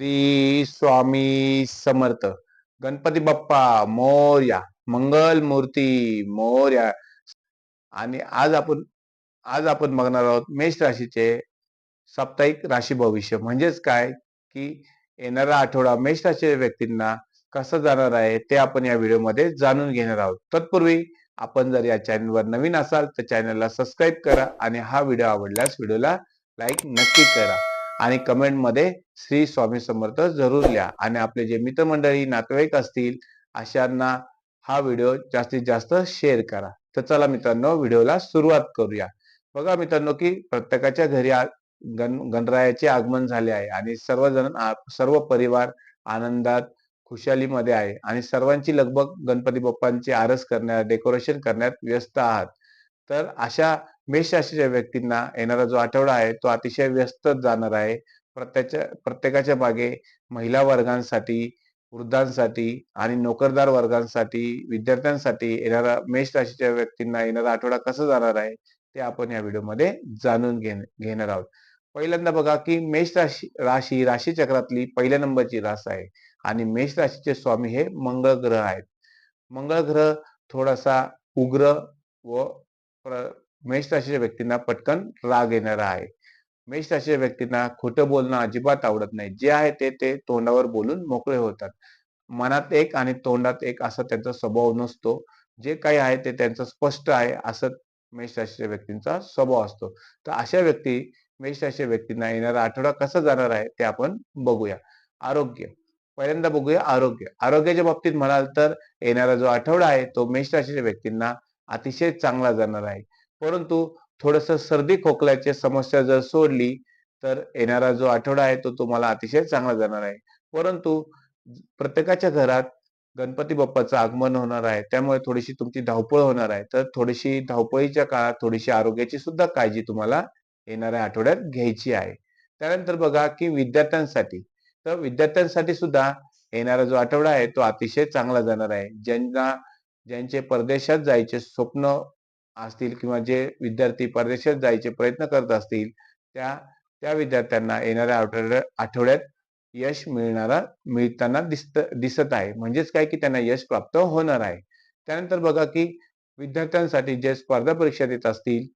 श्री स्वामी समर्थ. गणपती बाप्पा मोर्या मंगल मूर्ती मोर्या. आणि आज आपण आज आपण बघणार आहोत मेष राशीचे साप्ताहिक राशी भविष्य. म्हणजेच काय? की येणारा आठवडा मेष राशीच्या व्यक्तींना कसं जाणार आहे ते आपण या व्हिडिओमध्ये जाणून घेणार आहोत. तत्पूर्वी आपण जर या चॅनलवर नवीन असाल तर चॅनलला सबस्क्राईब करा आणि हा व्हिडिओ आवडल्यास व्हिडिओला लाईक नक्की करा. आणि कमेंटमध्ये श्री स्वामी समर्थ जरूर लिहा. आणि आपले जे मित्रमंडळी नातेवाईक असतील अशांना हा व्हिडिओ जास्तीत जास्त शेअर करा. तर चला मित्रांनो व्हिडिओला सुरुवात करूया. बघा मित्रांनो की प्रत्येकाच्या घरी गण गणरायाचे आगमन झाले आहे आणि सर्वजण सर्व परिवार आनंदात खुशालीमध्ये आहे. आणि सर्वांची लगबग गणपती बाप्पांची आरस करण्यात डेकोरेशन करण्यात व्यस्त आहात. तर अशा मेष राशीच्या व्यक्तींना येणारा जो आठवडा आहे तो अतिशय व्यस्त जाणार आहे. प्रत्येच्या प्रत्येकाच्या मागे महिला वर्गांसाठी वृद्धांसाठी आणि नोकरदार वर्गांसाठी विद्यार्थ्यांसाठी येणारा मेष राशीच्या व्यक्तींना येणारा आठवडा कसा जाणार आहे ते आपण या व्हिडिओमध्ये जाणून घेणार आहोत. पहिल्यांदा बघा की मेष राशी राशी राशी चक्रातली पहिल्या नंबरची रास आहे आणि मेष राशीचे स्वामी हे मंगळ ग्रह आहेत. मंगळ ग्रह थोडासा उग्र व मेष राशीच्या व्यक्तींना पटकन राग येणारा आहे. मेष राशीच्या व्यक्तींना खोटं बोलणं अजिबात आवडत नाही. जे आहे ते ते तोंडावर बोलून मोकळे होतात. मनात एक आणि तोंडात एक असा त्यांचा स्वभाव नसतो. जे काही आहे ते त्यांचं स्पष्ट आहे असं मेष राशीच्या व्यक्तींचा स्वभाव असतो. तर अशा व्यक्ती मेष राशीच्या व्यक्तींना येणारा आठवडा कसा जाणार आहे ते आपण बघूया. आरोग्य. पहिल्यांदा बघूया आरोग्य. आरोग्याच्या बाबतीत म्हणाल तर येणारा जो आठवडा आहे तो मेष राशीच्या व्यक्तींना अतिशय चांगला जाणार आहे. परंतु थोडस सर्दी खोकल्याची समस्या जर सोडली तर येणारा जो आठवडा आहे तो तुम्हाला अतिशय चांगला जाणार आहे. परंतु प्रत्येकाच्या घरात गणपती बाप्पाचं आगमन होणार आहे त्यामुळे थोडीशी तुमची धावपळ होणार आहे. तर थोडीशी धावपळीच्या काळात थोडीशी आरोग्याची सुद्धा काळजी तुम्हाला येणाऱ्या आठवड्यात घ्यायची आहे. त्यानंतर बघा की विद्यार्थ्यांसाठी तर विद्यार्थ्यांसाठी सुद्धा येणारा जो आठवडा आहे तो अतिशय चांगला जाणार आहे. ज्यांना ज्यांचे परदेशात जायचे स्वप्न असतील किंवा जे विद्यार्थी परदेशात जायचे प्रयत्न करत असतील त्या त्या विद्यार्थ्यांना येणाऱ्या आठवड्यात आठवड्यात यश मिळणारा मिळताना दिसत दिसत आहे. म्हणजेच काय की त्यांना यश प्राप्त होणार आहे. त्यानंतर बघा की विद्यार्थ्यांसाठी जे स्पर्धा परीक्षा देत असतील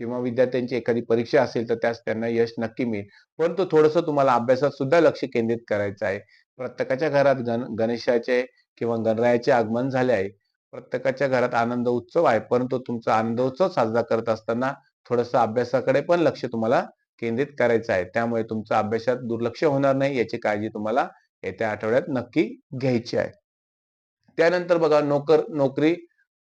किंवा विद्यार्थ्यांची एखादी परीक्षा असेल तर त्यास त्यांना यश नक्की मिळेल. परंतु थोडस तुम्हाला अभ्यासात सुद्धा लक्ष केंद्रित करायचं आहे. प्रत्येकाच्या घरात गण गणेशाचे किंवा गणरायाचे आगमन झाले आहे. प्रत्येकाच्या घरात आनंद उत्सव आहे परंतु तुमचा आनंद उत्सव साजरा करत असताना थोडस अभ्यासाकडे पण लक्ष तुम्हाला केंद्रित करायचं आहे. त्यामुळे तुमचा अभ्यासात दुर्लक्ष होणार नाही याची काळजी तुम्हाला येत्या आठवड्यात नक्की घ्यायची आहे. त्यानंतर बघा नोकर नोकरी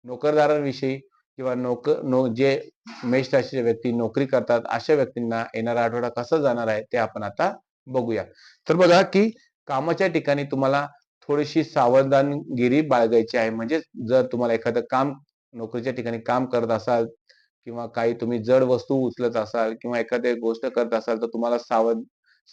नोकरदारांविषयी किंवा नोकर नो जे मेष राशीचे व्यक्ती नोकरी करतात अशा व्यक्तींना येणारा आठवडा कसा जाणार आहे ते आपण आता बघूया. तर बघा की कामाच्या ठिकाणी तुम्हाला थोडीशी सावधानगिरी बाळगायची आहे. म्हणजे जर तुम्हाला एखादं काम नोकरीच्या ठिकाणी काम करत असाल किंवा काही तुम्ही जड वस्तू उचलत असाल किंवा एखादी गोष्ट करत असाल तर तुम्हाला सावध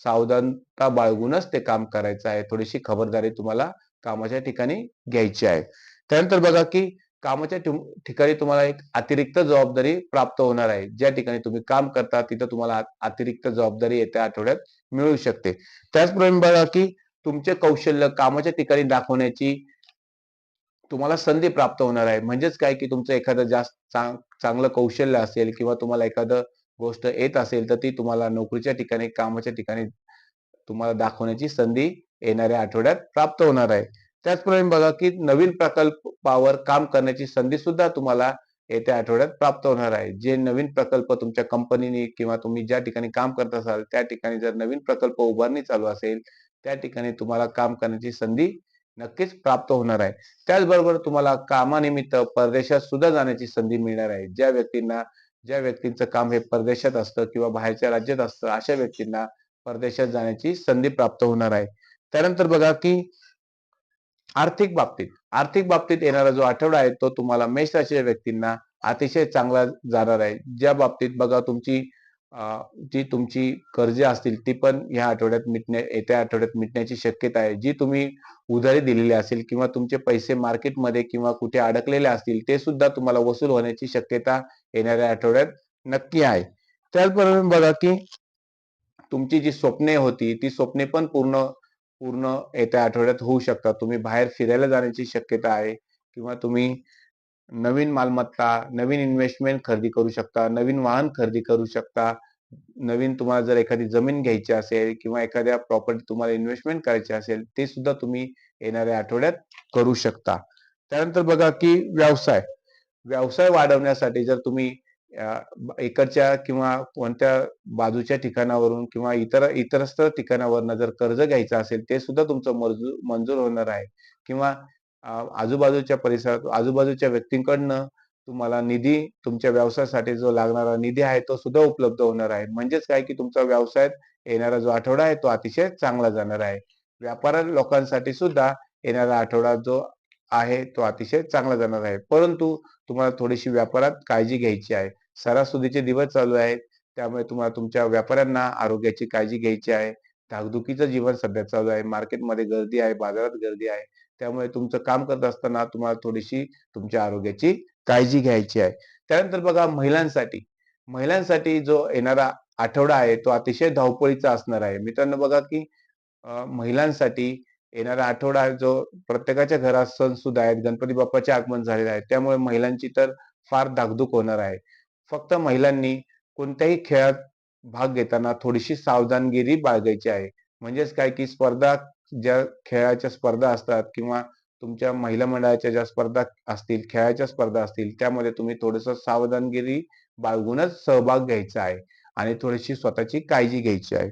सावधानता बाळगूनच ते काम करायचं आहे. थोडीशी खबरदारी तुम्हाला कामाच्या ठिकाणी घ्यायची आहे. त्यानंतर बघा की कामाच्या ठिकाणी तुम्हाला एक अतिरिक्त जबाबदारी प्राप्त होणार आहे. ज्या ठिकाणी तुम्ही काम करता तिथं तुम्हाला अतिरिक्त जबाबदारी येत्या आठवड्यात मिळू शकते. त्याचप्रमाणे बघा की तुमचे कौशल्य कामाच्या ठिकाणी दाखवण्याची तुम्हाला संधी प्राप्त होणार आहे. म्हणजेच काय की तुमचं एखादं जास्त चांगलं कौशल्य असेल किंवा तुम्हाला एखादं गोष्ट येत असेल तर ती तुम्हाला नोकरीच्या ठिकाणी कामाच्या ठिकाणी तुम्हाला दाखवण्याची संधी येणाऱ्या आठवड्यात प्राप्त होणार आहे. त्याचप्रमाणे बघा की नवीन प्रकल्पावर काम करण्याची संधी सुद्धा तुम्हाला येत्या आठवड्यात प्राप्त होणार आहे. जे नवीन प्रकल्प तुमच्या कंपनीने किंवा तुम्ही ज्या ठिकाणी काम करत असाल त्या ठिकाणी जर नवीन प्रकल्प उभारणी चालू असेल त्या ठिकाणी तुम्हाला काम करण्याची संधी नक्कीच प्राप्त होणार आहे. त्याचबरोबर तुम्हाला कामानिमित्त परदेशात सुद्धा जाण्याची संधी मिळणार आहे. ज्या व्यक्तींना ज्या व्यक्तींचं काम हे परदेशात असतं किंवा बाहेरच्या राज्यात असतं अशा व्यक्तींना परदेशात जाण्याची संधी प्राप्त होणार आहे. त्यानंतर बघा की आर्थिक बाबतीत आर्थिक बाबतीत येणारा जो आठवडा आहे तो तुम्हाला मेष राशीच्या व्यक्तींना अतिशय चांगला जाणार आहे. ज्या बाबतीत बघा तुमची जी तुमची कर्जे असतील ती पण ह्या आठवड्यात मिटण्या येत्या आठवड्यात मिटण्याची शक्यता आहे. जी तुम्ही उधारी दिलेली असेल किंवा तुमचे पैसे मार्केटमध्ये किंवा कुठे अडकलेले असतील ते सुद्धा तुम्हाला वसूल होण्याची शक्यता येणाऱ्या आठवड्यात नक्की आहे. त्याचबरोबर बघा की तुमची जी स्वप्ने होती ती स्वप्ने पण पूर्ण पूर्ण येत्या आठवड्यात होऊ शकतात. तुम्ही बाहेर फिरायला जाण्याची शक्यता आहे किंवा तुम्ही नवीन मालमत्ता नवीन इन्व्हेस्टमेंट खरेदी करू शकता नवीन वाहन खरेदी करू शकता. नवीन तुम्हाला जर एखादी जमीन घ्यायची असेल किंवा एखाद्या प्रॉपर्टी तुम्हाला इन्व्हेस्टमेंट करायची असेल ते सुद्धा तुम्ही येणाऱ्या आठवड्यात करू शकता. त्यानंतर बघा की व्यवसाय. व्यवसाय वाढवण्यासाठी जर तुम्ही अ, इकडच्या किंवा कोणत्या बाजूच्या ठिकाणावरून किंवा इतर इतरस्थ ठिकाणावरनं जर कर्ज घ्यायचं असेल ते सुद्धा तुमचं मंजूर मंजूर होणार आहे. किंवा आजूबाजूच्या परिसरात आजूबाजूच्या व्यक्तींकडनं तुम्हाला निधी तुमच्या व्यवसायासाठी जो लागणारा निधी आहे तो सुद्धा उपलब्ध होणार आहे. म्हणजेच काय की तुमचा व्यवसायात येणारा जो आठवडा आहे तो अतिशय चांगला जाणार आहे. व्यापार लोकांसाठी सुद्धा येणारा आठवडा जो आहे तो अतिशय चांगला जाणार आहे. परंतु तुम्हाला थोडीशी व्यापारात काळजी घ्यायची आहे. सरासुदीचे दिवस चालू आहेत त्यामुळे तुम्हाला तुमच्या व्यापाऱ्यांना आरोग्याची काळजी घ्यायची आहे. धाकधुकीचं जीवन सध्या चालू आहे. मार्केटमध्ये गर्दी आहे बाजारात गर्दी आहे. त्यामुळे तुमचं काम करत असताना तुम्हाला थोडीशी तुमच्या आरोग्याची काळजी घ्यायची आहे. त्यानंतर बघा महिलांसाठी. महिलांसाठी जो येणारा आठवडा आहे तो अतिशय धावपळीचा असणार आहे. मित्रांनो बघा की महिलांसाठी येणारा आठवडा जो प्रत्येकाच्या घरात सण सुद्धा आहेत गणपती बाप्पाचे आगमन झालेले आहे त्यामुळे महिलांची तर फार धाकधूक होणार आहे. फक्त महिलांनी कोणत्याही खेळात भाग घेताना थोडीशी सावधानगिरी बाळगायची आहे. म्हणजेच काय की स्पर्धा ज्या खेळाच्या स्पर्धा असतात किंवा तुमच्या महिला मंडळाच्या ज्या स्पर्धा असतील खेळाच्या स्पर्धा असतील त्यामध्ये तुम्ही थोडस सावधानगिरी बाळगूनच सहभाग घ्यायचा आहे आणि थोडीशी स्वतःची काळजी घ्यायची आहे.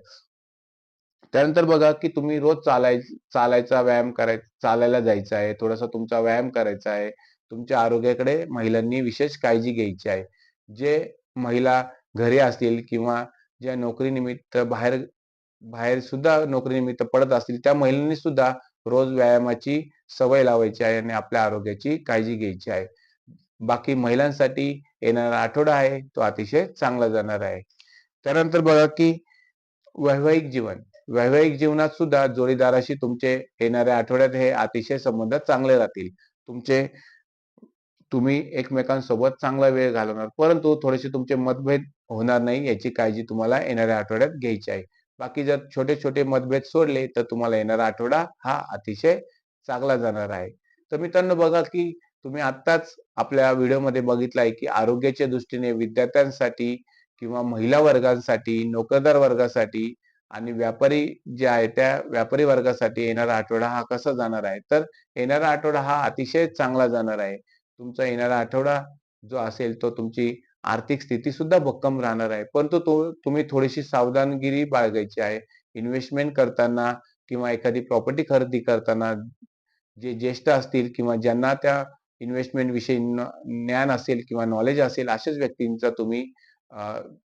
त्यानंतर बघा की तुम्ही रोज चालाय चालायचा व्यायाम करायचा चालायला जायचं आहे थोडासा तुमचा व्यायाम करायचा आहे तुमच्या आरोग्याकडे महिलांनी विशेष काळजी घ्यायची आहे. जे महिला घरी असतील किंवा ज्या नोकरीनिमित्त बाहेर बाहेर सुद्धा नोकरीनिमित्त पडत असतील त्या महिलांनी सुद्धा रोज व्यायामाची सवय लावायची आहे आणि आपल्या आरोग्याची काळजी घ्यायची आहे. बाकी महिलांसाठी येणारा आठवडा आहे तो अतिशय चांगला जाणार आहे. त्यानंतर बघा की वैवाहिक जीवन. वैवाहिक जीवनात सुद्धा जोडीदाराशी तुमचे येणाऱ्या आठवड्यात हे अतिशय संबंध चांगले राहतील. तुमचे तुम्ही एकमेकांसोबत चांगला वेळ घालवणार परंतु थोडेसे तुमचे मतभेद होणार नाही याची काळजी तुम्हाला येणाऱ्या आठवड्यात घ्यायची आहे. बाकी जर छोटे छोटे मतभेद सोडले तर तुम्हाला येणारा आठवडा हा अतिशय चांगला जाणार आहे. तर मित्रांनो बघा की तुम्ही आत्ताच आपल्या व्हिडिओमध्ये बघितलं आहे की आरोग्याच्या दृष्टीने विद्यार्थ्यांसाठी किंवा महिला वर्गांसाठी नोकरदार वर्गासाठी आणि व्यापारी जे आहे त्या व्यापारी वर्गासाठी येणारा आठवडा हा कसा जाणार आहे? तर येणारा आठवडा हा अतिशय चांगला जाणार आहे. तुमचा येणारा आठवडा जो असेल तो तुमची आर्थिक स्थिती सुद्धा भक्कम राहणार आहे. परंतु तो तुम्ही थोडीशी सावधानगिरी बाळगायची आहे. इन्व्हेस्टमेंट करताना किंवा एखादी प्रॉपर्टी खरेदी करताना जे ज्येष्ठ असतील किंवा ज्यांना त्या इन्व्हेस्टमेंट विषयी ज्ञान असेल किंवा नॉलेज असेल अशाच व्यक्तींचा तुम्ही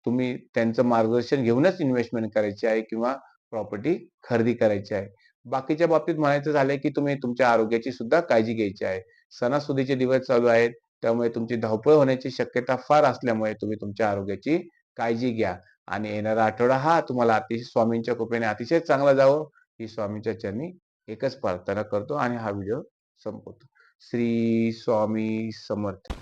तुम्ही त्यांचं मार्गदर्शन घेऊनच इन्व्हेस्टमेंट करायची आहे किंवा प्रॉपर्टी खरेदी करायची आहे. बाकीच्या बाबतीत म्हणायचं झालंय की तुम्ही तुमच्या आरोग्याची सुद्धा काळजी घ्यायची आहे. सणासुदीचे दिवस चालू आहेत. त्यामुळे तुमची धावपळ होण्याची शक्यता फार असल्यामुळे तुम्ही तुमच्या आरोग्याची काळजी घ्या. आणि येणारा आठवडा हा तुम्हाला अतिशय स्वामींच्या कृपेने अतिशय चांगला जावं. ही स्वामींच्या चरणी एकच प्रार्थना करतो आणि हा व्हिडिओ संपवतो. श्री स्वामी समर्थ.